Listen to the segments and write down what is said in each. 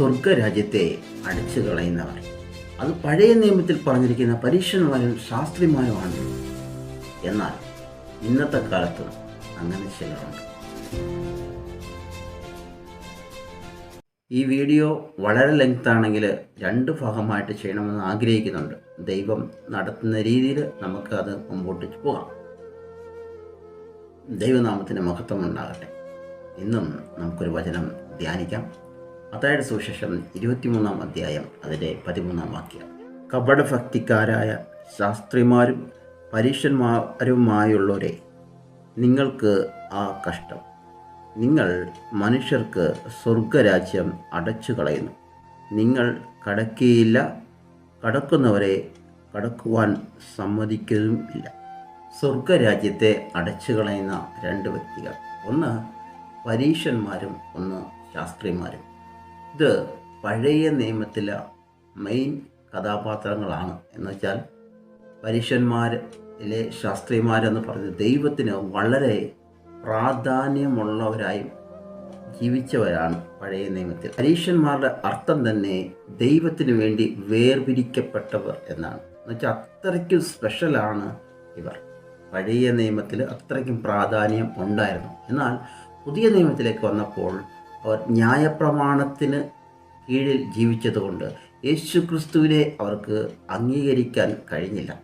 സ്വർഗരാജ്യത്തെ അടിച്ചു കളയുന്നവർ. അത് പഴയ നിയമത്തിൽ പറഞ്ഞിരിക്കുന്ന പരീക്ഷന്മാരും ശാസ്ത്രിമാരുമാണ് എന്നാൽ ഇന്നത്തെ കാലത്ത് അങ്ങനെ ചിലരുണ്ട്. ഈ വീഡിയോ വളരെ ലെങ്ത് ആണെങ്കിൽ രണ്ട് ഭാഗമായിട്ട് ചെയ്യണമെന്ന് ആഗ്രഹിക്കുന്നുണ്ട്. ദൈവം നടത്തുന്ന രീതിയിൽ നമുക്ക് അത് മുമ്പോട്ട് പോകാം. ദൈവനാമത്തിന്റെ മഹത്വം ഉണ്ടാകട്ടെ. ഇന്നും നമുക്കൊരു വചനം ധ്യാനിക്കാം. അതായത് സുശേഷം ഇരുപത്തിമൂന്നാം അധ്യായം അതിന്റെ പതിമൂന്നാം വാക്യം. കപടഭക്തിക്കാരായ ശാസ്ത്രിമാരും പരീക്ഷന്മാരുമായുള്ളവരെ നിങ്ങൾക്ക് ആ കഷ്ടം. നിങ്ങൾ മനുഷ്യർക്ക് സ്വർഗരാജ്യം അടച്ചു കളയുന്നു നിങ്ങൾ കടക്കുകയില്ല കടക്കുന്നവരെ കടക്കുവാൻ സമ്മതിക്കുകയും ഇല്ല. സ്വർഗരാജ്യത്തെ അടച്ചു കളയുന്ന രണ്ട് വ്യക്തികൾ. ഒന്ന് പരീക്ഷന്മാരും ഒന്ന് ശാസ്ത്രിമാരും. ഇത് പഴയ നിയമത്തിലെ മെയിൻ കഥാപാത്രങ്ങളാണ്. എന്ന് വെച്ചാൽ പരീക്ഷന്മാരിലെ ശാസ്ത്രിമാരെന്ന് പറഞ്ഞ് ദൈവത്തിന് വളരെ പ്രാധാന്യമുള്ളവരായും ജീവിച്ചവരാണ് പഴയ നിയമത്തിൽ. പരീക്ഷന്മാരുടെ അർത്ഥം തന്നെ ദൈവത്തിന് വേണ്ടി വേർപിരിക്കപ്പെട്ടവർ എന്നാണ്. എന്നുവെച്ചാൽ അത്രയ്ക്കും സ്പെഷ്യലാണ് ഇവർ. പഴയ നിയമത്തിൽ അത്രയ്ക്കും പ്രാധാന്യം ഉണ്ടായിരുന്നു. എന്നാൽ പുതിയ നിയമത്തിലേക്ക് വന്നപ്പോൾ അവർ ന്യായപ്രമാണത്തിന് കീഴിൽ ജീവിച്ചതുകൊണ്ട് യേശു ക്രിസ്തുവിനെ അവർക്ക് അംഗീകരിക്കാൻ കഴിഞ്ഞില്ല.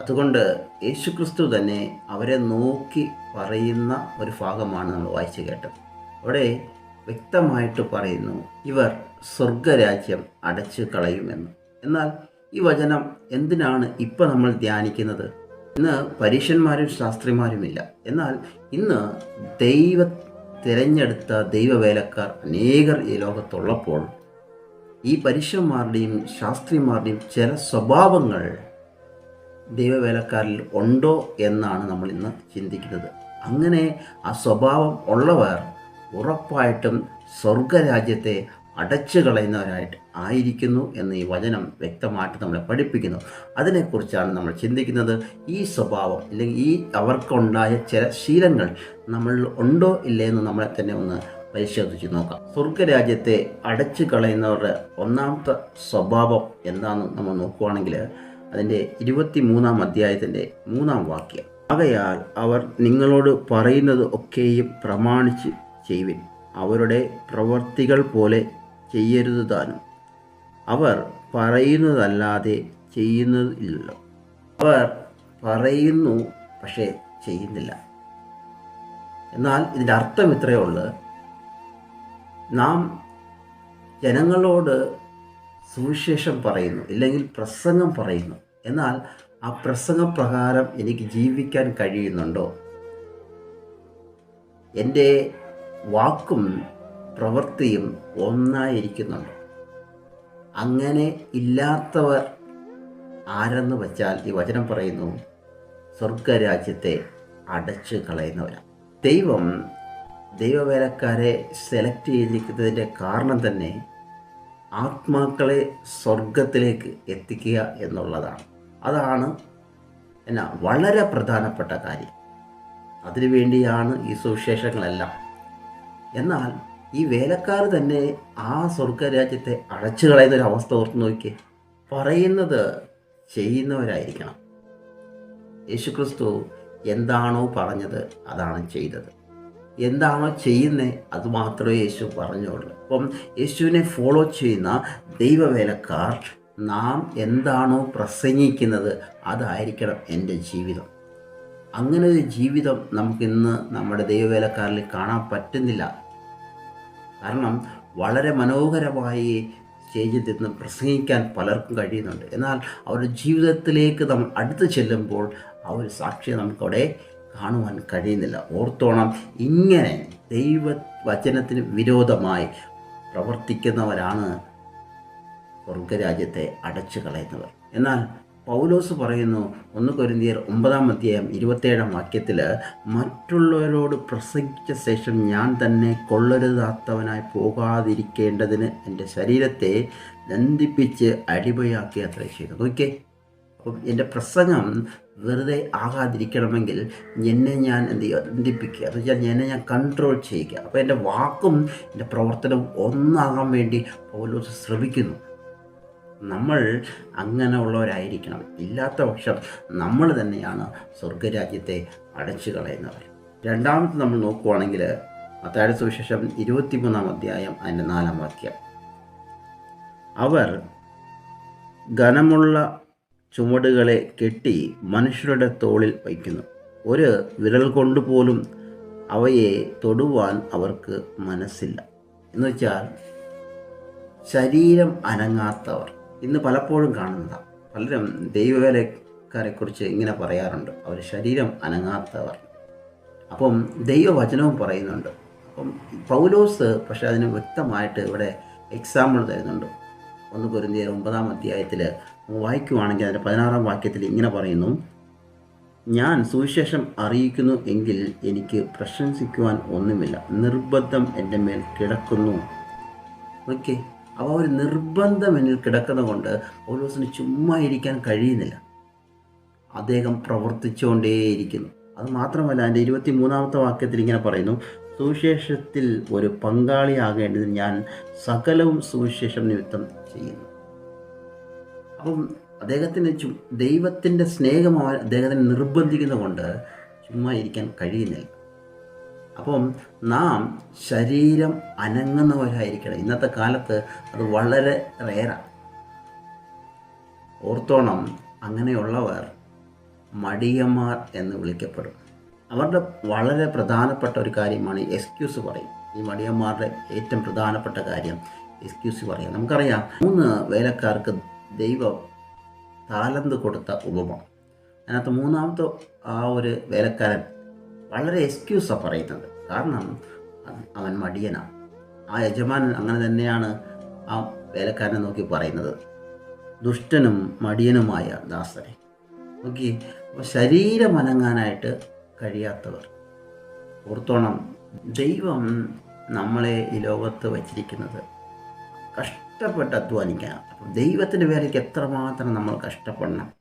അതുകൊണ്ട് യേശു ക്രിസ്തു തന്നെ അവരെ നോക്കി പറയുന്ന ഒരു ഭാഗമാണ് നമ്മൾ വായിച്ചു കേട്ടത്. അവിടെ വ്യക്തമായിട്ട് പറയുന്നു ഇവർ സ്വർഗരാജ്യം അടച്ചു കളയുമെന്ന്. എന്നാൽ ഈ വചനം എന്തിനാണ് ഇപ്പോൾ നമ്മൾ ധ്യാനിക്കുന്നത്? ഇന്ന് പരീക്ഷന്മാരും ശാസ്ത്രിമാരുമില്ല എന്നാൽ ഇന്ന് ദൈവ തിരഞ്ഞെടുത്ത ദൈവവേലക്കാർ അനേകർ ഈ ലോകത്തുള്ളപ്പോൾ ഈ പരീക്ഷന്മാരുടെയും ശാസ്ത്രിമാരുടെയും ചില സ്വഭാവങ്ങൾ ദൈവവേലക്കാരിൽ ഉണ്ടോ എന്നാണ് നമ്മൾ ഇന്ന് ചിന്തിക്കുന്നത്. അങ്ങനെ ആ സ്വഭാവം ഉള്ളവർ ഉറപ്പായിട്ടും സ്വർഗരാജ്യത്തെ അടച്ചു കളയുന്നവരായിട്ട് ആയിരിക്കുന്നു എന്ന് ഈ വചനം വ്യക്തമായിട്ട് നമ്മളെ പഠിപ്പിക്കുന്നു. അതിനെക്കുറിച്ചാണ് നമ്മൾ ചിന്തിക്കുന്നത്. ഈ സ്വഭാവം അല്ലെങ്കിൽ ഈ അവർക്കുണ്ടായ ചില ശീലങ്ങൾ നമ്മൾ ഉണ്ടോ ഇല്ലേ എന്ന് നമ്മളെ തന്നെ ഒന്ന് പരിശോധിച്ച് നോക്കാം. സ്വർഗരാജ്യത്തെ അടച്ചു കളയുന്നവരുടെ ഒന്നാമത്തെ സ്വഭാവം എന്താണെന്ന് നമ്മൾ നോക്കുവാണെങ്കിൽ അതിന്റെ ഇരുപത്തി മൂന്നാം അധ്യായത്തിന്റെ മൂന്നാം വാക്യം. ആകയാൽ അവർ നിങ്ങളോട് പറയുന്നത് ഒക്കെയും പ്രമാണിച്ച് ചെയ്യുവിൻ. അവരുടെ പ്രവർത്തികൾ പോലെ ചെയ്യരുത് താനും അവർ പറയുന്നതല്ലാതെ ചെയ്യുന്നതില്ലല്ലോ അവർ പറയുന്നു പക്ഷേ ചെയ്യുന്നില്ല. എന്നാൽ ഇതിന്റെ അർത്ഥം ഇത്രയേ ഉള്ളൂ. നാം ജനങ്ങളോട് സുവിശേഷം പറയുന്നു ഇല്ലെങ്കിൽ പ്രസംഗം പറയുന്നു. എന്നാൽ ആ പ്രസംഗപ്രകാരം എനിക്ക് ജീവിക്കാൻ കഴിയുന്നുണ്ടോ? എന്റെ വാക്കും പ്രവൃത്തിയും ഒന്നായിരിക്കുന്നുണ്ട്. അങ്ങനെ ഇല്ലാത്തവർ ആരെന്ന് വച്ചാൽ ഈ വചനം പറയുന്നു സ്വർഗരാജ്യത്തെ അടച്ചു കളയുന്നവരാണ് ദൈവം ദൈവവേലക്കാരെ സെലക്ട് ചെയ്തിരിക്കുന്നതിന്റെ കാരണം തന്നെ ആത്മാക്കളെ സ്വർഗത്തിലേക്ക് എത്തിക്കുക എന്നുള്ളതാണ്. അതാണ് എന്നാ വളരെ പ്രധാനപ്പെട്ട കാര്യം. അതിനുവേണ്ടിയാണ് ഈ സുവിശേഷങ്ങളെല്ലാം. എന്നാൽ ഈ വേലക്കാർ തന്നെ ആ സ്വർഗരാജ്യത്തെ അടച്ചു കളയുന്ന ഒരു അവസ്ഥ ഓർത്ത് നോക്കിയേ. പറയുന്നത് ചെയ്യുന്നവരായിരിക്കണം. യേശുക്രിസ്തു എന്താണോ പറഞ്ഞത് അതാണ് ചെയ്തത്. എന്താണോ ചെയ്യുന്നത് അത് മാത്രമേ യേശു പറഞ്ഞുള്ളൂ. അപ്പം യേശുവിനെ ഫോളോ ചെയ്യുന്ന ദൈവവേലക്കാർ നാം എന്താണോ പ്രസംഗിക്കുന്നത് അതായിരിക്കണം എന്റെ ജീവിതം. അങ്ങനെ ഒരു ജീവിതം നമുക്കിന്ന് നമ്മുടെ ദൈവവേലക്കാരിൽ കാണാൻ പറ്റുന്നില്ല. കാരണം വളരെ മനോഹരമായി സ്റ്റേജിൽ പ്രസംഗിക്കാൻ പലർക്കും കഴിയുന്നുണ്ട്. എന്നാൽ അവരുടെ ജീവിതത്തിലേക്ക് നമ്മൾ അടുത്ത് ചെല്ലുമ്പോൾ ആ ഒരു സാക്ഷ്യം നമുക്കവിടെ കാണുവാൻ കഴിയുന്നില്ല. ഓർത്തോണം ഇങ്ങനെ ദൈവ വചനത്തിന് വിരോധമായി പ്രവർത്തിക്കുന്നവരാണ് സ്വർഗരാജ്യത്തെ അടച്ചു കളയുന്നവർ എന്നാൽ പൗലോസ് പറയുന്നു ഒന്ന് കൊരിന്തിയർ ഒമ്പതാം അധ്യായം ഇരുപത്തേഴാം വാക്യത്തിൽ മറ്റുള്ളവരോട് പ്രസംഗിച്ച ശേഷം ഞാൻ തന്നെ കൊള്ളരുതാത്തവനായി പോകാതിരിക്കേണ്ടതിന് എന്റെ ശരീരത്തെ നന്ദിപ്പിച്ച് അടിമയാക്കി അത്ര ചെയ്തു. ഓക്കെ അപ്പം എന്റെ പ്രസംഗം വെറുതെ ആകാതിരിക്കണമെങ്കിൽ എന്നെ ഞാൻ എന്ത് ബന്ധിപ്പിക്കുക എന്ന് വെച്ചാൽ എന്നെ ഞാൻ കൺട്രോൾ ചെയ്യുക. അപ്പോൾ എന്റെ വാക്കും എന്റെ പ്രവർത്തനവും ഒന്നാകാൻ വേണ്ടി പൗലോസ് ശ്രമിക്കുന്നു. നമ്മൾ അങ്ങനെ ഉള്ളവരായിരിക്കണം ഇല്ലാത്ത പക്ഷം നമ്മൾ തന്നെയാണ് സ്വർഗരാജ്യത്തെ അടച്ചു കളയുന്നവർ രണ്ടാമത് നമ്മൾ നോക്കുവാണെങ്കിൽ അത്താഴ സുവിശേഷം ഇരുപത്തിമൂന്നാം അധ്യായം അതിന്റെ നാലാം വാക്യം. അവർ ഘനമുള്ള ചുമടുകളെ കെട്ടി മനുഷ്യരുടെ തോളിൽ വയ്ക്കുന്നു. ഒരു വിരൽ കൊണ്ടുപോലും അവയെ തൊടുവാൻ അവർക്ക് മനസ്സില്ല. എന്നുവെച്ചാൽ ശരീരം അനങ്ങാത്തവർ. ഇന്ന് പലപ്പോഴും കാണുന്നതാണ് പലരും ദൈവവേലക്കാരെക്കുറിച്ച് ഇങ്ങനെ പറയാറുണ്ട്. അവർ ശരീരം അനങ്ങാത്തവർ. അപ്പം ദൈവവചനവും പറയുന്നുണ്ട്. അപ്പം പൗലോസ് പക്ഷെ അതിന് വ്യക്തമായിട്ട് ഇവിടെ എക്സാമ്പിൾ തരുന്നുണ്ട്. ഒന്ന് പൊരുന്തിയ ഒമ്പതാം അധ്യായത്തിൽ വായിക്കുവാണെങ്കിൽ അതിന്റെ പതിനാറാം വാക്യത്തിൽ ഇങ്ങനെ പറയുന്നു ഞാൻ സുവിശേഷം അറിയിക്കുന്നു എങ്കിൽ എനിക്ക് പ്രശംസിക്കുവാൻ ഒന്നുമില്ല. നിർബന്ധം എന്റെ മേൽ കിടക്കുന്നു. ഓക്കെ അപ്പോൾ ഒരു നിർബന്ധം എന്നിൽ കിടക്കുന്നത് കൊണ്ട് പൗലോസിന് ചുമ്മാ ഇരിക്കാൻ കഴിയുന്നില്ല. അദ്ദേഹം പ്രവർത്തിച്ചുകൊണ്ടേയിരിക്കുന്നു. അത് മാത്രമല്ല എന്റെ ഇരുപത്തി മൂന്നാമത്തെ വാക്യത്തിൽ ഇങ്ങനെ പറയുന്നു സുവിശേഷത്തിൽ ഒരു പങ്കാളിയാകേണ്ടത് ഞാൻ സകലവും സുവിശേഷം നിമിത്തം ചെയ്യുന്നു. അപ്പം അദ്ദേഹത്തിന് ദൈവത്തിന്റെ സ്നേഹം അദ്ദേഹത്തിനെ നിർബന്ധിക്കുന്നത് കൊണ്ട് ചുമ്മാ ഇരിക്കാൻ കഴിയുന്നില്ല. അപ്പം നാം ശരീരം അനങ്ങുന്നവരായിരിക്കണം. ഇന്നത്തെ കാലത്ത് അത് വളരെ റേറാണ് ഓർത്തോണം അങ്ങനെയുള്ളവർ മടിയന്മാർ എന്ന് വിളിക്കപ്പെടും. അവരുടെ വളരെ പ്രധാനപ്പെട്ട ഒരു കാര്യമാണ് എക്സ്ക്യൂസ് പറയും. ഈ മടിയന്മാരുടെ ഏറ്റവും പ്രധാനപ്പെട്ട കാര്യം എക്സ്ക്യൂസ് പറയാം. നമുക്കറിയാം മൂന്ന് വേലക്കാർക്ക് ദൈവം താലന്ത് കൊടുത്ത ഉപമ. അതിനകത്ത് മൂന്നാമത്തെ ആ ഒരു വേലക്കാരൻ വളരെ എക്സ്ക്യൂസാണ് പറയുന്നത്. കാരണം അവൻ മടിയനാണ് ആ യജമാൻ അങ്ങനെ തന്നെയാണ് ആ വേലക്കാരനെ നോക്കി പറയുന്നത്. ദുഷ്ടനും മടിയനുമായ ദാസനെ. നോക്കി ശരീരം അനങ്ങാനായിട്ട് കഴിയാത്തവർ. ഓർത്തോണം ദൈവം നമ്മളെ ഈ ലോകത്ത് വച്ചിരിക്കുന്നത് കഷ്ടപ്പെട്ട് അധ്വാനിക്കാൻ അപ്പം ദൈവത്തിന്റെ വേലയ്ക്ക് എത്രമാത്രം നമ്മൾ കഷ്ടപ്പെടണം.